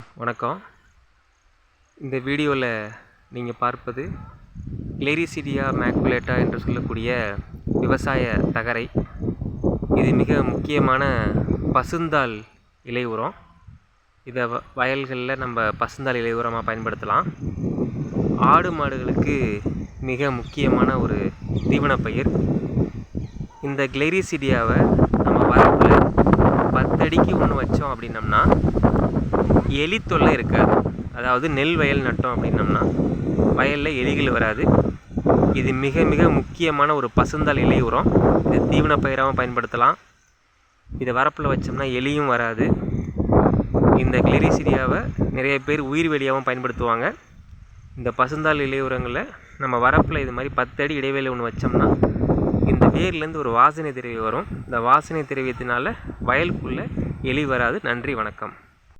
வணக்கம். இந்த வீடியோவில் நீங்கள் பார்ப்பது கிளேரிசிடியா மேக்குலேட்டா என்று சொல்லக்கூடிய விவசாய தகரை. இது மிக முக்கியமான பசுந்தாள் இலை உரம் இதை வ வயல்களில் நம்ம பசுந்தால் இலை உரமாக பயன்படுத்தலாம். ஆடு மாடுகளுக்கு மிக முக்கியமான ஒரு தீவனப் பயிர் இந்த கிளேரிசிடியாவை நம்ம வரப்பில் பத்தடிக்கு ஒன்று வச்சோம் அப்படின்னம்னா எலி தொல்லை இருக்காது. அதாவது நெல் வயல் நட்டோம் அப்படின்னம்னா வயலில் எலிகள் வராது. இது மிக மிக முக்கியமான ஒரு பசுந்தால் இலை உரம். இது தீவன பயிராகவும் பயன்படுத்தலாம். இதை வரப்பில் வச்சோம்னா எலியும் வராது. இந்த கிளிரிசிரியாவை நிறைய பேர் உயிர் வெளியாகவும் பயன்படுத்துவாங்க. இந்த பசுந்தாள் இலை உரங்களை நம்ம வரப்பில் இது மாதிரி பத்து அடி இடைவெளி ஒன்று வச்சோம்னா இந்த வேர்லேருந்து ஒரு வாசனை திரவியம் வரும். இந்த வாசனை திரவியத்தினால வயலுக்குள்ளே எலி வராது. நன்றி வணக்கம்.